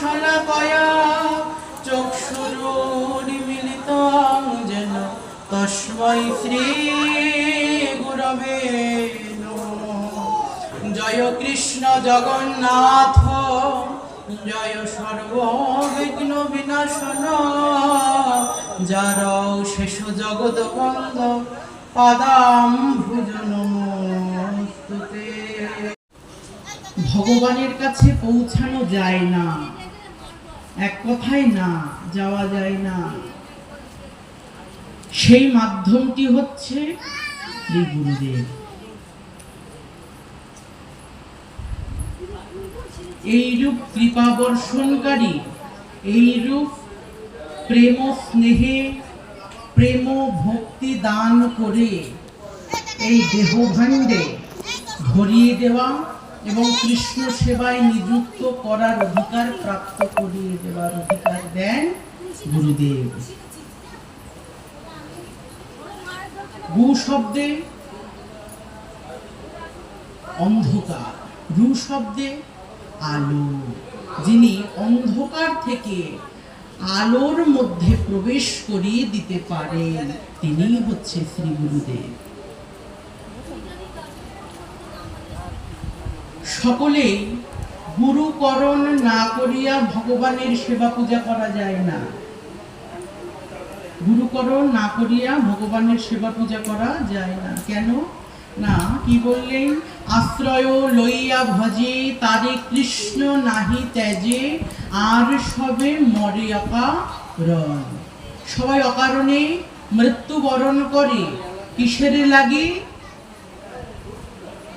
শলাকয়া চক্ষুরুন্মিলিত যেন তস্মৈ শ্রী গুরবে জয় কৃষ্ণ জগন্নাথ, জয় সর্ববিঘ্ন বিনাশন যার শেষ জগৎ বন্ধ পাদাম ভুজন ভগবানের কাছে পৌঁছানো যায় না। এক কথায় না, যাওয়া যায় না। সেই মাধ্যমটি হচ্ছে শ্রী গুরুদেব। এইরূপ কৃপা বর্ষণকারী এইরূপ প্রেম স্নেহে প্রেম ভক্তি দান করে এই দেহভাণ্ডে ভরিয়ে দেওয়া এবং কৃষ্ণ সেবায় নিযুক্ত করার অধিকার প্রাপ্ত করিয়ে দেওয়ার অধিকার দেন গুরুদেব। গু শব্দে অন্ধকার রু শব্দে আলো। যিনি অন্ধকার থেকে আলোর মধ্যে প্রবেশ করিয়ে দিতে পারেন তিনি হচ্ছে শ্রী গুরুদেব। সকলেই গুরুকরণ না করিয়া ভগবানের সেবা পূজা করা যায় না। গুরুকরণ না করিয়া ভগবানের সেবা পূজা করা যায় না। কেন? না, কি বললেন? আশ্রয় লইয়া ভজে, তারে কৃষ্ণ নাহি ত্যাজে, আর সবে মরে অকারণ। সবাই অকারণে মৃত্যুবরণ করে। কিসের লাগে?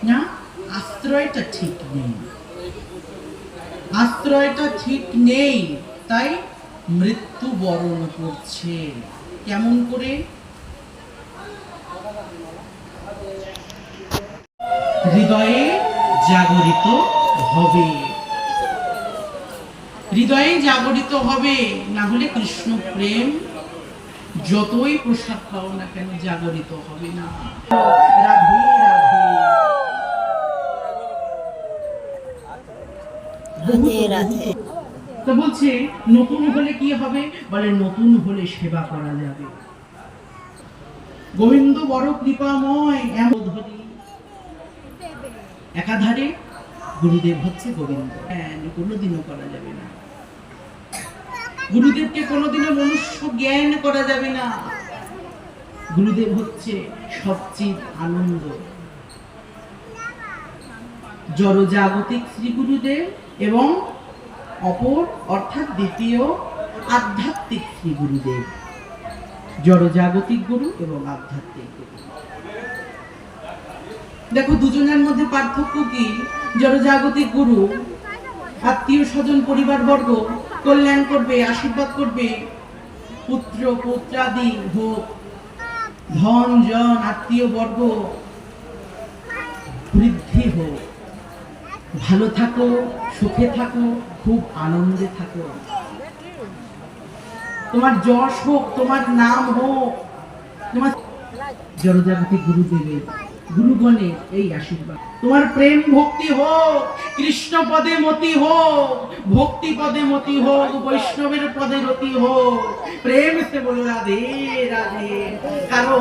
না আশ্রয়টা ঠিক নেই। আশ্রয়টা ঠিক নেই, তাই মৃত্যু বরণ করছে। কেমন করে? হৃদয়ে জাগরিত হবে। হৃদয়ে জাগরিত হবে, না হলে কৃষ্ণ প্রেম যতই প্রসাদ পাও না কেন জাগরিত হবে না রাধে রাধে তো বলছে, নতুন হলে কি হবে? বলে, নতুন হলে সেবা করা যাবে। গোবিন্দ বড় কৃপাময় এমন ধরি একাধারে গুরুদেব হচ্ছে গোবিন্দ। হ্যাঁ কোনোদিনও করা যাবে না। গুরুদেবকে কোনোদিনও মনুষ্য জ্ঞান করা যাবে না। গুরুদেব হচ্ছে সবচেয়ে আনন্দ। জড়জাগতিক শ্রী গুরুদেব এবং অপর অর্থাৎ দ্বিতীয় আধ্যাত্মিক শ্রী গুরুদেব। জড়জাগতিক গুরু এবং আধ্যাত্মিক গুরু। দেখো, দুজনের মধ্যে পার্থক্য কি? জড়জাগতিক গুরু, আত্মীয় স্বজন পরিবার বর্গ কল্যাণ করবে, আশীর্বাদ করবে, পুত্র, পুত্রাদি হোক ধন, জন আত্মীয় বর্গ বৃদ্ধি হোক। ভালো থাকো, সুখে থাকো, খুব আনন্দে থাকো। তোমার যশ হোক, তোমার নাম হোক, তোমার জড়জাগতিক গুরুদেবের, গুরুগণের এই আশীর্বাদ। তোমার প্রেম ভক্তি হোক, কৃষ্ণ পদে মতি হোক, ভক্তি পদে মতি হোক, বৈষ্ণবের পদে রতি হোক, প্রেম সে বলো রাধে রাধে, কারণ